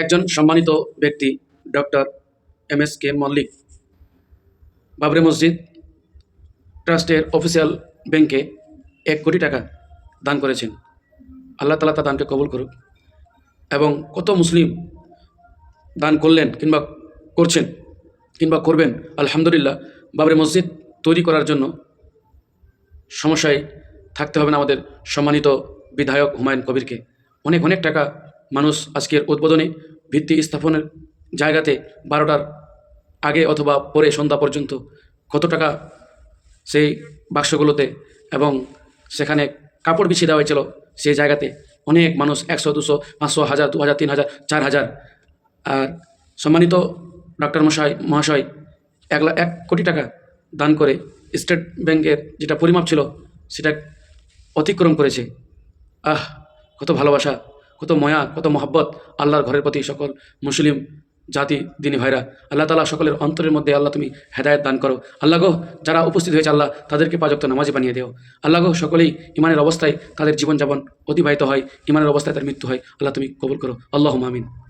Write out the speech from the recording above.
একজন সম্মানিত ব্যক্তি, doctor M S K Mallik. Babri Masjid ট্রাস্টের অফিসিয়াল ব্যাংকে এক কোটি টাকা দান করেছেন। আল্লাহ তালা তা দানকে কবুল করুক। এবং কত মুসলিম দান করলেন কিংবা করছেন কিংবা করবেন, আলহামদুলিল্লাহ বাবরি মসজিদ তৈরি করার জন্য সমস্যায় থাকতে হবে না আমাদের সম্মানিত বিধায়ক হুমায়ুন কবিরকে। অনেক অনেক টাকা মানুষ আজকের উদ্বোধনে ভিত্তি স্থাপনের জায়গাতে বারোটার আগে অথবা পরে সন্ধ্যা পর্যন্ত কত টাকা সেই বাক্সগুলোতে এবং সেখানে কাপড় বিছিয়ে দেওয়া হয়েছিল সেই জায়গাতে অনেক মানুষ একশো, দুশো, পাঁচশো, হাজার, দু হাজার, তিন হাজার, চার হাজার। আর সম্মানিত ডক্টর মশাই, মহাশয়, এক লাখ এক কোটি টাকা দান করে স্টেট ব্যাংকের যেটা পরিমাপ ছিল সেটা অতিক্রম করেছে। আহ, কত ভালোবাসা। কত ময়া, কত মহাব্বত আল্লাহর ঘরের প্রতি সকল মুসলিম জাতি, দিনী ভাইরা। আল্লাহ তালা সকলের অন্তরের মধ্যে আল্লাহ তুমি হেদায়ত দান করো। আল্লাহ গো, যারা উপস্থিত হয়েছে আল্লাহ, তাদেরকে পাজক্ত নামাজি বানিয়ে দেও। আল্লাহ গো, সকলেই ইমানের অবস্থায় তাদের জীবনযাপন অতিবাহিত হয় ইমানের অবস্থায় তার মৃত্যু হয়। আল্লাহ তুমি কবুল করো। আল্লাহ আমিন।